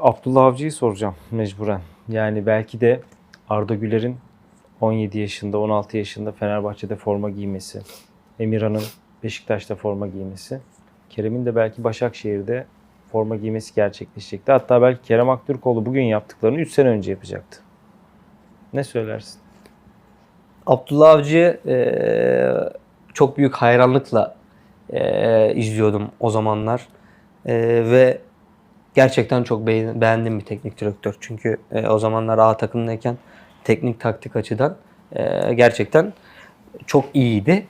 Abdullah Avcı'yı soracağım mecburen. Yani belki de Arda Güler'in 17 yaşında, 16 yaşında Fenerbahçe'de forma giymesi, Emirhan'ın Beşiktaş'ta forma giymesi, Kerem'in de belki Başakşehir'de forma giymesi gerçekleşecekti. Hatta belki Kerem Aktürkoğlu bugün yaptıklarını 3 sene önce yapacaktı. Ne söylersin? Abdullah Avcı'yı eee, çok büyük hayranlıkla eee, izliyordum o zamanlar. Eee, ve gerçekten çok beğen- beğendiğim bir teknik direktör. Çünkü eee, o zamanlar A takımdayken teknik taktik açıdan eee, gerçekten çok iyiydi.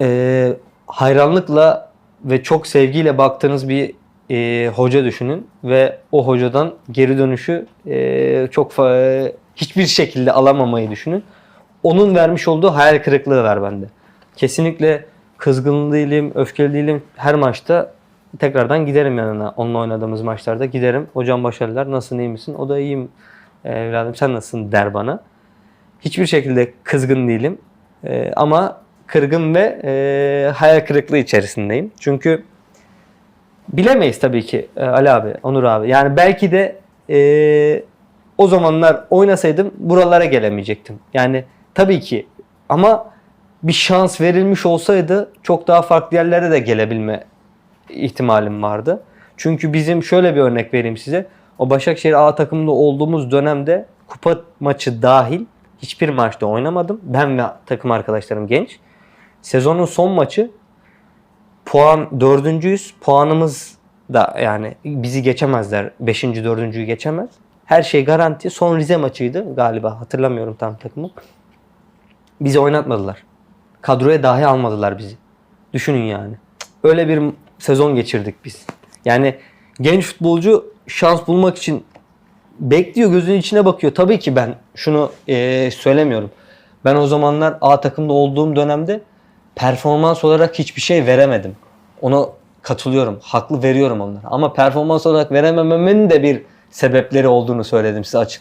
Eee, hayranlıkla ve çok sevgiyle baktığınız bir eee, hoca düşünün ve o hocadan geri dönüşü eee, çok fa- hiçbir şekilde alamamayı düşünün onun vermiş olduğu hayal kırıklığı var bende. Kesinlikle kızgın değilim, öfkeli değilim. Her maçta tekrardan giderim yanına. Onunla oynadığımız maçlarda giderim. Hocam başarılar, nasılsın, iyi misin? O da iyiyim evladım, sen nasılsın der bana. Hiçbir şekilde kızgın değilim. Ee, ama kırgın ve e, hayal kırıklığı içerisindeyim. Çünkü bilemeyiz tabii ki e, Ali abi, Onur abi. Yani belki de e, o zamanlar oynasaydım buralara gelemeyecektim. Yani tabii ki ama bir şans verilmiş olsaydı çok daha farklı yerlere de gelebilme ihtimalim vardı. Çünkü bizim şöyle bir örnek vereyim size. O Başakşehir A takımında olduğumuz dönemde kupa maçı dahil hiçbir maçta oynamadım. Ben ve takım arkadaşlarım genç. Sezonun son maçı puan dördüncüyüz. Puanımız da yani bizi geçemezler. Beşinci, dördüncüyü geçemez. Her şey garanti. Son Rize maçıydı galiba. Hatırlamıyorum tam takımı. Bizi oynatmadılar. Kadroya dahi almadılar bizi. Düşünün yani. Öyle bir sezon geçirdik biz. Yani genç futbolcu şans bulmak için bekliyor, gözünün içine bakıyor. Tabii ki ben şunu eee, söylemiyorum. Ben o zamanlar A takımda olduğum dönemde performans olarak hiçbir şey veremedim. Ona katılıyorum. Haklı veriyorum onlara. Ama performans olarak veremememin de bir sebepleri olduğunu söyledim size açıkladım.